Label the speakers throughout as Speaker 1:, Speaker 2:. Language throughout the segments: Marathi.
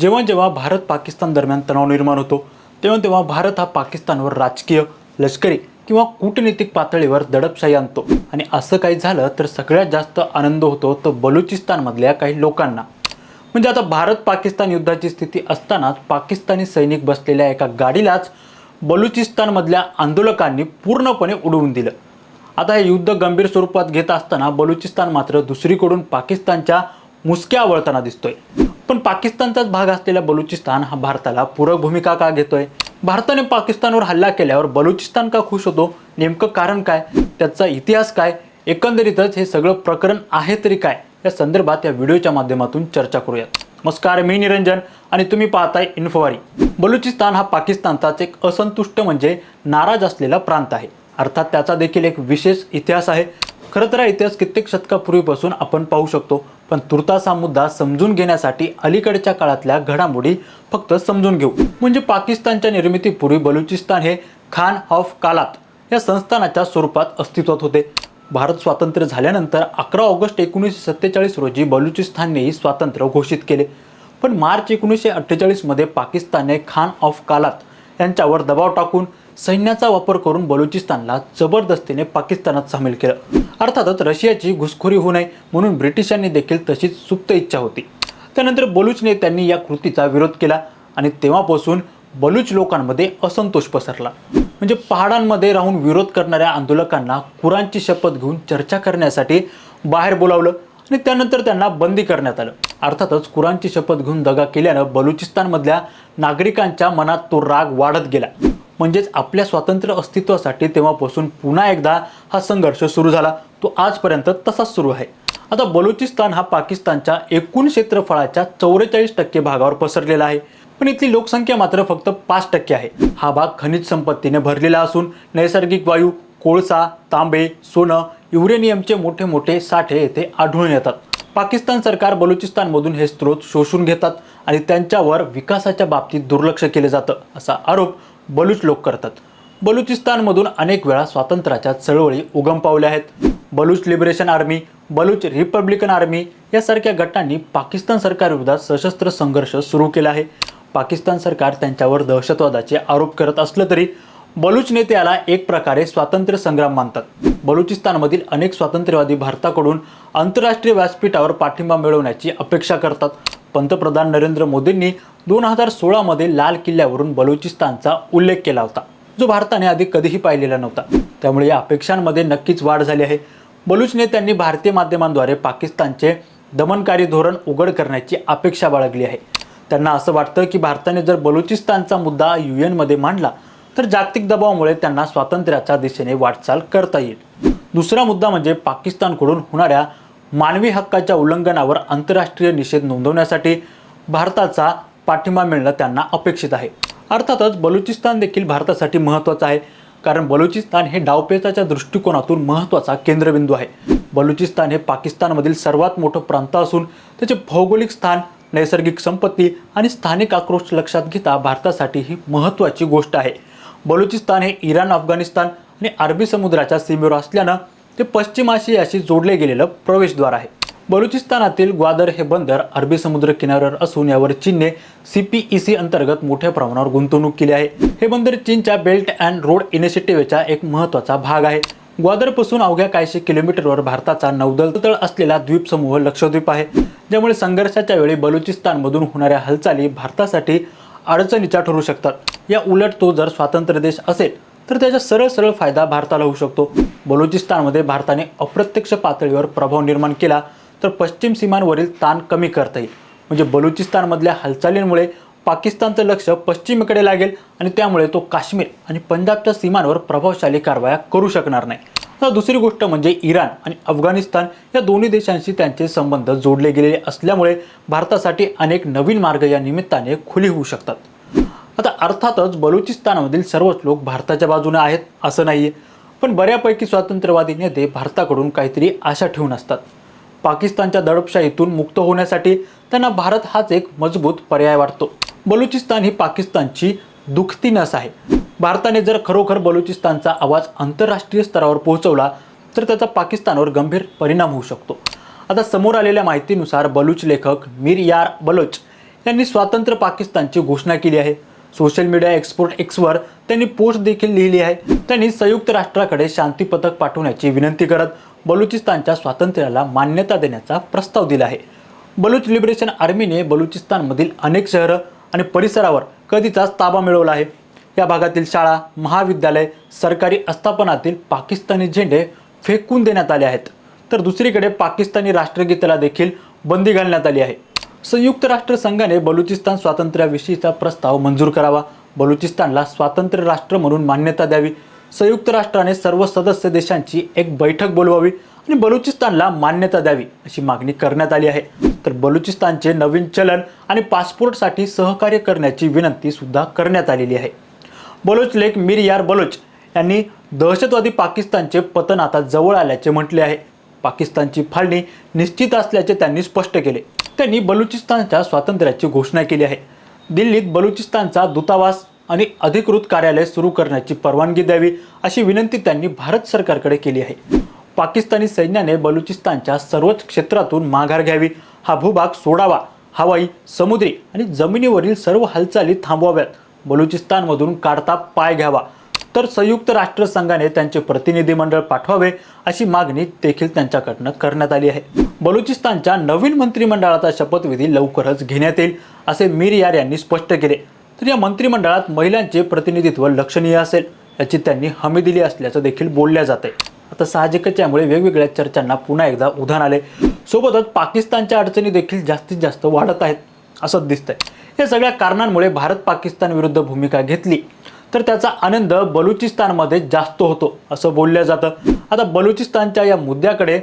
Speaker 1: जेव्हा जेव्हा भारत पाकिस्तान दरम्यान तणाव निर्माण होतो तेव्हा तेव्हा भारत हा पाकिस्तानवर राजकीय लष्करी किंवा कूटनीतिक पातळीवर दडपशाही आणतो. आणि असं काही झालं तर सगळ्यात जास्त आनंद होतो तर बलुचिस्तानमधल्या काही लोकांना. म्हणजे आता भारत पाकिस्तान युद्धाची स्थिती असतानाच पाकिस्तानी सैनिक बसलेल्या एका गाडीलाच बलुचिस्तानमधल्या आंदोलकांनी पूर्णपणे उडवून दिलं. आता हे युद्ध गंभीर स्वरूपात घेत असताना बलुचिस्तान मात्र दुसरीकडून पाकिस्तानच्या मुसक्या आवळताना दिसतोय. पण पाकिस्तानचाच भाग असलेला बलुचिस्तान हा भारताला पूरक भूमिका का घेतोय? भारताने पाकिस्तानवर हल्ला केल्यावर बलुचिस्तान का खुश होतो? नेमकं कारण काय? त्याचा इतिहास काय? एकंदरीतच हे सगळं प्रकरण आहे तरी काय? या संदर्भात या व्हिडिओच्या माध्यमातून चर्चा करूयात. नमस्कार मी निरंजन आणि तुम्ही पाहताय इन्फोवारी. बलुचिस्तान हा पाकिस्तानचाच एक असंतुष्ट म्हणजे नाराज असलेला प्रांत आहे. अर्थात त्याचा देखील एक विशेष इतिहास आहे. खरं तर इतिहास कित्येक शतकापूर्वीपासून आपण पाहू शकतो. पण तुर्तास हा मुद्दा समजून घेण्यासाठी अलीकडच्या काळातल्या घडामोडी फक्त समजून घेऊ. म्हणजे पाकिस्तानच्या निर्मितीपूर्वी बलुचिस्तान हे खान ऑफ कालात या संस्थानाच्या स्वरूपात अस्तित्वात होते. भारत स्वातंत्र्य झाल्यानंतर अकरा ऑगस्ट एकोणीसशे सत्तेचाळीस रोजी बलुचिस्ताननेही स्वातंत्र्य घोषित केले. पण मार्च एकोणीसशे अठ्ठेचाळीसमध्ये पाकिस्तानने खान ऑफ कालात यांच्यावर दबाव टाकून सैन्याचा वापर करून बलुचिस्तानला जबरदस्तीने पाकिस्तानात सामील केलं. अर्थातच रशियाची घुसखोरी होऊ नये म्हणून ब्रिटिशांनी देखील तशीच सुप्त इच्छा होती. त्यानंतर बलूच नेत्यांनी या कृतीचा विरोध केला आणि तेव्हापासून बलूच लोकांमध्ये असंतोष पसरला. म्हणजे पहाडांमध्ये राहून विरोध करणाऱ्या आंदोलकांना कुरांची शपथ घेऊन चर्चा करण्यासाठी बाहेर बोलावलं. आणि त्यानंतर त्यांना बंदी करण्यात आलं. अर्थातच कुराणची शपथ घेऊन दगा केल्यानं बलुचिस्तानमधल्या नागरिकांच्या मनात तो राग वाढत गेला. म्हणजेच आपल्या स्वातंत्र्य अस्तित्वासाठी तेव्हापासून पुन्हा एकदा हा संघर्ष सुरू झाला. तो आजपर्यंत तसाच सुरू आहे. आता बलुचिस्तान हा पाकिस्तानच्या एकूण क्षेत्रफळाच्या चौवेचाळीस टक्के भागावर पसरलेला आहे. पण इथली लोकसंख्या मात्र फक्त पाच टक्के आहे. हा भाग खनिज संपत्तीने भरलेला असून नैसर्गिक वायू कोळसा तांबे सोनं युरेनियमचे मोठे मोठे साठे येथे आढळून येतात. पाकिस्तान सरकार बलुचिस्तानमधून हे स्रोत शोषून घेतात आणि त्यांच्यावर विकासाच्या बाबतीत दुर्लक्ष केले जातं असा आरोप बलूच लोक करतात. बलुचिस्तानमधून अनेक वेळा स्वातंत्र्याच्या चळवळी उगम पावल्या आहेत. Baloch liberation army Baloch republican army यासारख्या गटांनी पाकिस्तान सरकारविरोधात सशस्त्र संघर्ष सुरू केला आहे. पाकिस्तान सरकार त्यांच्यावर दहशतवादाचे आरोप करत असलं तरी बलूच नेते याला एक प्रकारे स्वातंत्र्य संग्राम मानतात. बलुचिस्तानमधील अनेक स्वातंत्र्यवादी भारताकडून आंतरराष्ट्रीय व्यासपीठावर पाठिंबा मिळवण्याची अपेक्षा करतात. पंतप्रधान नरेंद्र मोदींनी दोन हजार सोळामध्ये लाल किल्ल्यावरून बलुचिस्तानचा उल्लेख केला होता. जो भारताने आधी कधीही पाहिलेला नव्हता. त्यामुळे या अपेक्षांमध्ये नक्कीच वाढ झाली आहे. बलूच नेत्यांनी भारतीय माध्यमांद्वारे पाकिस्तानचे दमनकारी धोरण उघड करण्याची अपेक्षा बाळगली आहे. त्यांना असं वाटतं की भारताने जर बलुचिस्तानचा मुद्दा यू एनमध्ये मांडला तर जागतिक दबावामुळे त्यांना स्वातंत्र्याच्या दिशेने वाटचाल करता येईल. दुसरा मुद्दा म्हणजे पाकिस्तानकडून होणाऱ्या मानवी हक्काच्या उल्लंघनावर आंतरराष्ट्रीय निषेध नोंदवण्यासाठी भारताचा पाठिंबा मिळणं त्यांना अपेक्षित आहे. अर्थातच बलुचिस्तान देखील भारतासाठी महत्त्वाचं आहे. कारण बलुचिस्तान हे डावपेचाच्या दृष्टिकोनातून महत्त्वाचा केंद्रबिंदू आहे. बलुचिस्तान हे पाकिस्तानमधील सर्वात मोठं प्रांत असून त्याचे भौगोलिक स्थान नैसर्गिक संपत्ती आणि स्थानिक आक्रोश लक्षात घेता भारतासाठी ही महत्त्वाची गोष्ट आहे. बलुचिस्तान हे इराण अफगाणिस्तान आणि अरबी समुद्राच्या सीमेवर असल्यानं ते पश्चिम आशियाशी जोडले गेलेलं प्रवेशद्वार आहे. बलुचिस्तानातील ग्वादर हे बंदर अरबी समुद्र किनाऱ्यावर असून यावर चीनने सी पी ई सी अंतर्गत मोठ्या प्रमाणावर गुंतवणूक केली आहे. हे बंदर चीनच्या बेल्ट अँड रोड इनिशिएटिव्हचा एक महत्त्वाचा भाग आहे. ग्वादरपासून अवघ्या काहीशे किलोमीटरवर भारताचा नौदल तळ असलेला द्वीपसमूह लक्षद्वीप आहे ज्यामुळे संघर्षाच्या वेळी बलुचिस्तानमधून होणाऱ्या हालचाली भारतासाठी अडचणीच्या ठरू शकतात. या उलट तो जर स्वातंत्र्य देश असेल तर त्याचा सरळ सरळ फायदा भारताला होऊ शकतो. बलुचिस्तानमध्ये भारताने अप्रत्यक्ष पातळीवर प्रभाव निर्माण केला तर पश्चिम सीमांवरील ताण कमी करता येईल. म्हणजे बलुचिस्तानमधल्या हालचालींमुळे पाकिस्तानचं लक्ष पश्चिमेकडे लागेल आणि त्यामुळे तो काश्मीर आणि पंजाबच्या सीमांवर प्रभावशाली कारवाया करू शकणार नाही. तर दुसरी गोष्ट म्हणजे इराण आणि अफगाणिस्तान या दोन्ही देशांशी त्यांचे संबंध जोडले गेलेले असल्यामुळे भारतासाठी अनेक नवीन मार्ग या निमित्ताने खुली होऊ शकतात. आता अर्थातच बलुचिस्तानमधील सर्वच लोक भारताच्या बाजूने आहेत असं नाहीये. पण बऱ्यापैकी स्वातंत्र्यवादी नेते भारताकडून काहीतरी आशा ठेवून असतात. पाकिस्तानच्या दडपशाहीतून मुक्त होण्यासाठी त्यांना भारत हाच एक मजबूत पर्याय वाटतो. बलुचिस्तान ही पाकिस्तानची दुखती नस आहे. भारताने जर खरोखर बलुचिस्तानचा आवाज आंतरराष्ट्रीय स्तरावर पोहोचवला तर त्याचा पाकिस्तानवर गंभीर परिणाम होऊ शकतो. आता समोर आलेल्या माहितीनुसार बलूच लेखक मीर यार बलोच यांनी स्वातंत्र्य पाकिस्तानची घोषणा केली आहे. सोशल मीडिया एक्सपोर्ट एक्सवर त्यांनी पोस्ट देखील लिहिली आहे. त्यांनी संयुक्त राष्ट्राकडे शांती पथक पाठवण्याची विनंती करत बलुचिस्तानच्या स्वातंत्र्याला मान्यता देण्याचा प्रस्ताव दिला आहे. बलूच लिबरेशन आर्मीने बलुचिस्तानमधील अनेक शहरं आणि परिसरावर कधीचाच ताबा मिळवला आहे. या भागातील शाळा महाविद्यालय सरकारी आस्थापनातील पाकिस्तानी झेंडे फेकून देण्यात आले आहेत. तर दुसरीकडे पाकिस्तानी राष्ट्रगीताला देखील बंदी घालण्यात आली आहे. संयुक्त राष्ट्रसंघाने बलुचिस्तान स्वातंत्र्याविषयीचा प्रस्ताव मंजूर करावा. बलुचिस्तानला स्वातंत्र्य राष्ट्र म्हणून मान्यता द्यावी. संयुक्त राष्ट्राने सर्व सदस्य देशांची एक बैठक बोलवावी आणि बलुचिस्तानला मान्यता द्यावी अशी मागणी करण्यात आली आहे. तर बलुचिस्तानचे नवीन चलन आणि पासपोर्टसाठी सहकार्य करण्याची विनंती सुद्धा करण्यात आलेली आहे. बलोच लेख मीर यार बलोच यांनी दहशतवादी पाकिस्तानचे पतन आता जवळ आल्याचे म्हटले आहे. पाकिस्तानची फाळणी निश्चित असल्याचे त्यांनी स्पष्ट केले. त्यांनी बलुचिस्तानच्या स्वातंत्र्याची घोषणा केली आहे. दिल्लीत बलुचिस्तानचा दूतावास आणि अधिकृत कार्यालय सुरू करण्याची परवानगी द्यावी अशी विनंती त्यांनी भारत सरकारकडे केली आहे. पाकिस्तानी सैन्याने बलुचिस्तानच्या सर्वच क्षेत्रातून माघार घ्यावी हा भूभाग सोडावा हवाई समुद्री आणि जमिनीवरील सर्व हालचाली थांबवाव्यात. बलुचिस्तानमधून काढता पाय घ्यावा. तर संयुक्त राष्ट्रसंघाने त्यांचे प्रतिनिधी मंडळ पाठवावे अशी मागणी देखील त्यांच्याकडनं करण्यात आली आहे. बलुचिस्तानच्या नवीन मंत्रिमंडळाचा शपथविधी लवकरच घेण्यात येईल असे मीर यार यांनी स्पष्ट केले. तर या मंत्रिमंडळात महिलांचे प्रतिनिधित्व लक्षणीय असेल याची त्यांनी हमी दिली असल्याचं देखील बोलल्या जाते आता साहजिकच यामुळे वेगवेगळ्या चर्चांना पुन्हा एकदा उधाण आले सोबतच पाकिस्तानच्या अडचणी देखील जास्तीत जास्त वाढत आहेत असंच दिसतंय. या सगळ्या कारणांमुळे भारत पाकिस्तान विरुद्ध भूमिका घेतली. तर त्याचा आनंद बलुचिस्तानमध्ये जास्त होतो असं बोललं जातं. आता बलुचिस्तानच्या या मुद्द्याकडे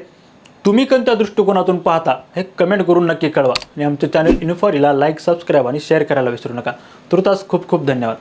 Speaker 1: तुम्ही कोणत्या दृष्टिकोनातून पाहता हे कमेंट करून नक्की कळवा. आणि आमच्या चॅनल इन्फॉरीला लाईक सबस्क्राईब आणि शेअर करायला विसरू नका. तुर्तास खूप खूप धन्यवाद.